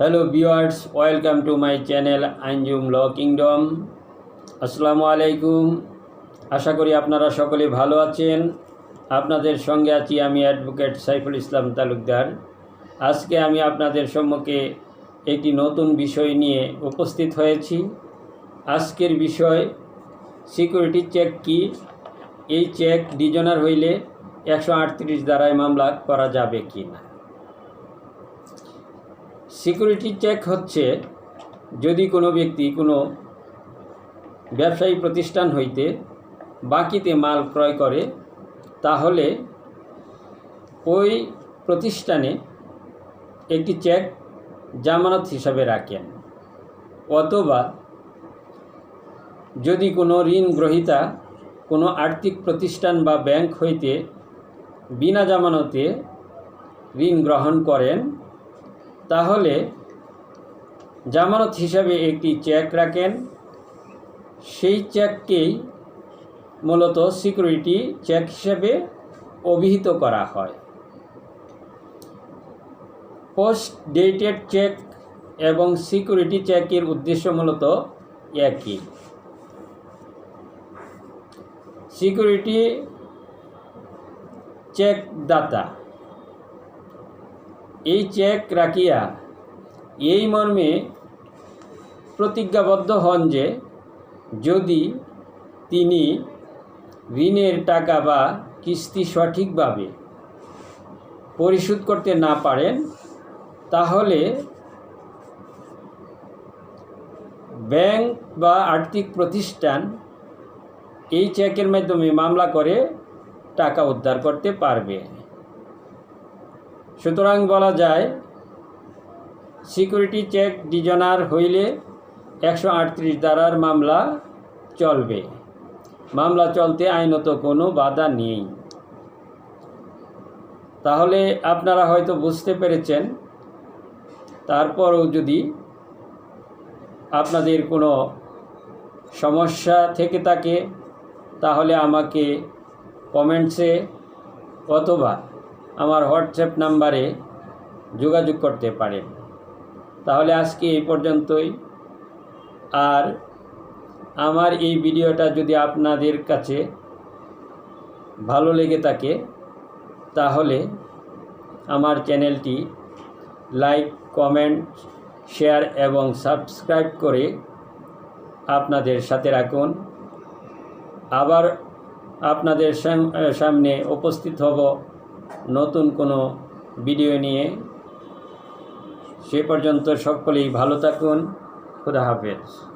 Hello viewers welcome to my channel Anjum law kingdom আসসালামু আলাইকুম আশা করি আপনারা সকলে ভালো আছেন। আপনাদের সঙ্গে আছি আমি অ্যাডভোকেট সাইফুল ইসলাম তালুকদার। আজকে আমি আপনাদের সম্মুখে একটি নতুন বিষয় নিয়ে উপস্থিত হয়েছি। আজকের বিষয় সিকিউরিটি চেক কি? এই চেক ডিজনার হইলে একশো আটত্রিশ দ্বারায় মামলা করা যাবে কি না সিকিউরিটি চেক হচ্ছে যদি কোনো ব্যক্তি কোনো ব্যবসায়ী প্রতিষ্ঠান হইতে বাকিতে মাল ক্রয় করে, তাহলে ওই প্রতিষ্ঠানে একটি চেক জামানত হিসাবে রাখেন। অথবা যদি কোনো ঋণ গ্রহীতা কোনো আর্থিক প্রতিষ্ঠান বা ব্যাংক হইতে বিনা জামানতে ঋণ গ্রহণ করেন তাহলে জামানত হিসাবে একটি চেক রাখেন। সেই চেককেই মূলত সিকিউরিটি চেক হিসাবে অভিহিত করা হয়। পোস্ট ডেটেড চেক এবং সিকিউরিটি চেকের উদ্দেশ্য মূলত একই। সিকিউরিটি চেক দাতা এই চেক রাখিয়া এই মর্মে প্রতিজ্ঞাবদ্ধ হন যে, যদি তিনি ঋণের টাকা বা কিস্তি সঠিকভাবে পরিশোধ করতে না পারেন, তাহলে ব্যাংক বা আর্থিক প্রতিষ্ঠান এই চেকের মাধ্যমে মামলা করে টাকা উদ্ধার করতে পারবে। সুতরাং বলা যায় সিকিউরিটি চেক ডিজনার হইলে একশো আটত্রিশ ধারার মামলা চলবে। মামলা চলতে আইনত কোনো বাধা নেই। তাহলে আপনারা হয়তো বুঝতে পেরেছেন, তারপরও যদি আপনাদের কোনো সমস্যা থেকে থাকে, তাহলে আমাকে কমেন্টসে অথবা আমার হোয়াটসঅ্যাপ নাম্বারে যোগাযোগ করতে পারেন। তাহলে আজকে এই পর্যন্তই। আর আমার এই ভিডিওটা যদি আপনাদের কাছে ভালো লেগে থাকে, তাহলে আমার চ্যানেলটি লাইক, কমেন্ট, শেয়ার এবং সাবস্ক্রাইব করে আপনাদের সাথে রাখুন। আবার আপনাদের সামনে উপস্থিত হব নতুন কোনো ভিডিও নিয়ে সে পর্যন্ত সকলেই ভালো থাকুন। খুদা হাফেজ।